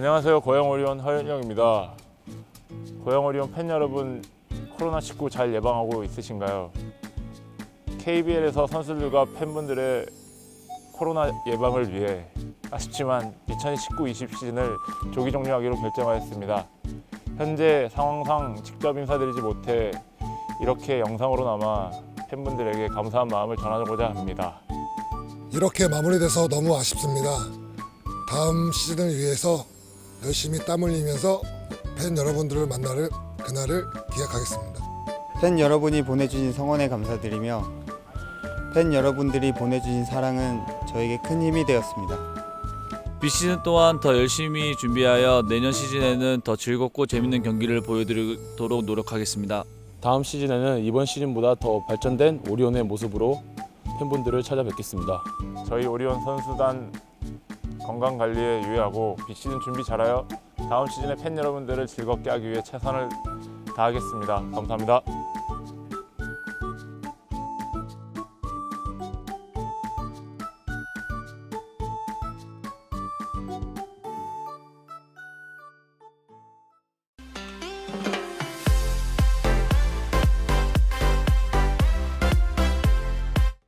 안녕하세요. 고양 오리온 허현영입니다. 고양 오리온 팬 여러분, 코로나19 잘 예방하고 있으신가요? KBL에서 선수들과 팬분들의 코로나 예방을 위해 아쉽지만 2019-20 시즌을 조기 종료하기로 결정하였습니다. 현재 상황상 직접 인사드리지 못해 이렇게 영상으로나마 팬분들에게 감사한 마음을 전하고자 합니다. 이렇게 마무리돼서 너무 아쉽습니다. 다음 시즌을 위해서 열심히 땀 흘리면서 팬 여러분들을 만나를 그날을 기약하겠습니다. 팬 여러분이 보내주신 성원에 감사드리며 팬 여러분들이 보내주신 사랑은 저에게 큰 힘이 되었습니다. 비시즌 또한 더 열심히 준비하여 내년 시즌에는 더 즐겁고 재밌는 경기를 보여드리도록 노력하겠습니다. 다음 시즌에는 이번 시즌보다 더 발전된 오리온의 모습으로 팬분들을 찾아뵙겠습니다. 저희 오리온 선수단 건강 관리에 유의하고 비시즌 준비 잘하여 다음 시즌에 팬 여러분들을 즐겁게 하기 위해 최선을 다하겠습니다. 감사합니다.